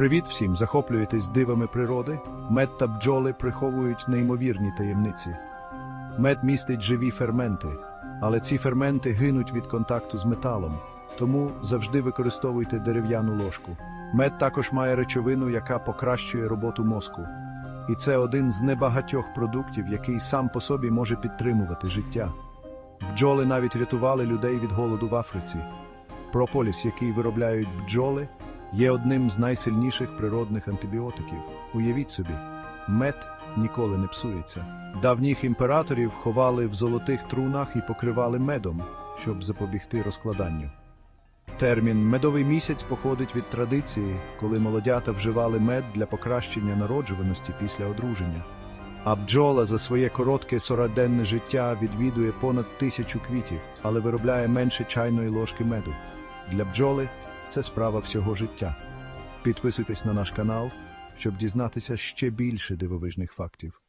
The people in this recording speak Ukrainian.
Привіт всім! Захоплюєтесь дивами природи? Мед та бджоли приховують неймовірні таємниці. Мед містить живі ферменти, але ці ферменти гинуть від контакту з металом, тому завжди використовуйте дерев'яну ложку. Мед також має речовину, яка покращує роботу мозку. І це один з небагатьох продуктів, який сам по собі може підтримувати життя. Бджоли навіть рятували людей від голоду в Африці. Прополіс, який виробляють бджоли, є одним з найсильніших природних антибіотиків. Уявіть собі, мед ніколи не псується. Давніх імператорів ховали в золотих трунах і покривали медом, щоб запобігти розкладанню. Термін медовий місяць походить від традиції, коли молодята вживали мед для покращення народжуваності після одруження. А бджола за своє коротке 40-денне життя відвідує понад тисячу квітів, але виробляє менше чайної ложки меду. Для бджоли це справа всього життя. Підписуйтесь на наш канал, щоб дізнатися ще більше дивовижних фактів.